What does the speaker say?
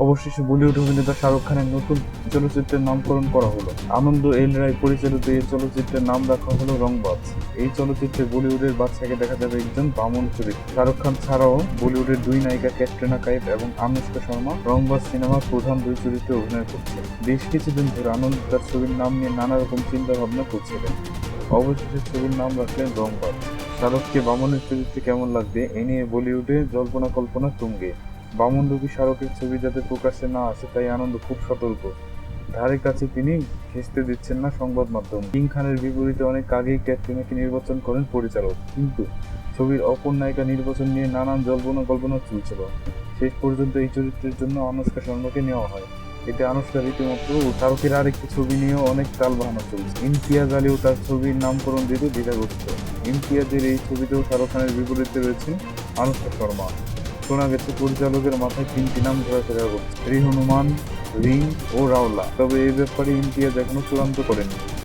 অবশেষে বলিউড অভিনেতা শাহরুখ খানের নতুন চলচ্চিত্রের নামকরণ করা হলো। আনন্দ এল রায় পরিচালিত এই চলচ্চিত্রের নাম রাখা হলো রংবাজ। এই চলচ্চিত্রে বলিউডের বাচ্চাকে দেখা যাবে একজন বামন চরিত্র। শাহরুখ খান ছাড়াও বলিউডের দুই নায়িকা ক্যাটরিনা কাইফ এবং আনুষ্কা শর্মা রংবাজ সিনেমার প্রধান দুই চরিত্রে অভিনয় করছে বেশ কিছুদিন ধরে আনন্দ তার ছবির নাম নিয়ে নানা রকম চিন্তা ভাবনা করছিলেন। অবশেষে ছবির নাম রাখলেন রংবাজ। শাহরুখকে বামনের চরিত্রে কেমন লাগবে এ নিয়ে বলিউডে জল্পনা কল্পনা তুঙ্গে। বামন রূপী শাহরুখের ছবি যাতে প্রকাশ্যে না আসে, তাই আনন্দ খুব সতর্ক। ধারে কাছে তিনি ঘেঁচতে দিচ্ছেন না সংবাদ মাধ্যম। কিং খানের বিপরীতে অনেক আগেই ক্যাটরিনাকে নির্বাচন করেন পরিচালক। কিন্তু ছবির অপর নায়িকা নির্বাচন নিয়ে নানান জল্পনা কল্পনা চলছিল। শেষ পর্যন্ত এই চরিত্রের জন্য আনুষ্কা শর্মাকে নেওয়া হয়। এতে আনুষ্কা রীতিমতো শাহরুখের আরেকটি ছবি নিয়েও অনেক তাল বাহানা চলছে। ইমতিয়াজ আলীও তার ছবির নামকরণ দিতে দ্বিধাগ্রস্ত। ইমতিয়াজের এই ছবিতেও শাহরুখ খানের বিপরীতে রয়েছেন আনুষ্কা শর্মা। শোনা গেছে পরিচালকের মাথায় তিনটি নাম ঘোরাফেরা করছে রি হনুমান রিং ও রাওলা। তবে এই ব্যাপারে ইমতিয়াজ এখনও চূড়ান্ত করেনি।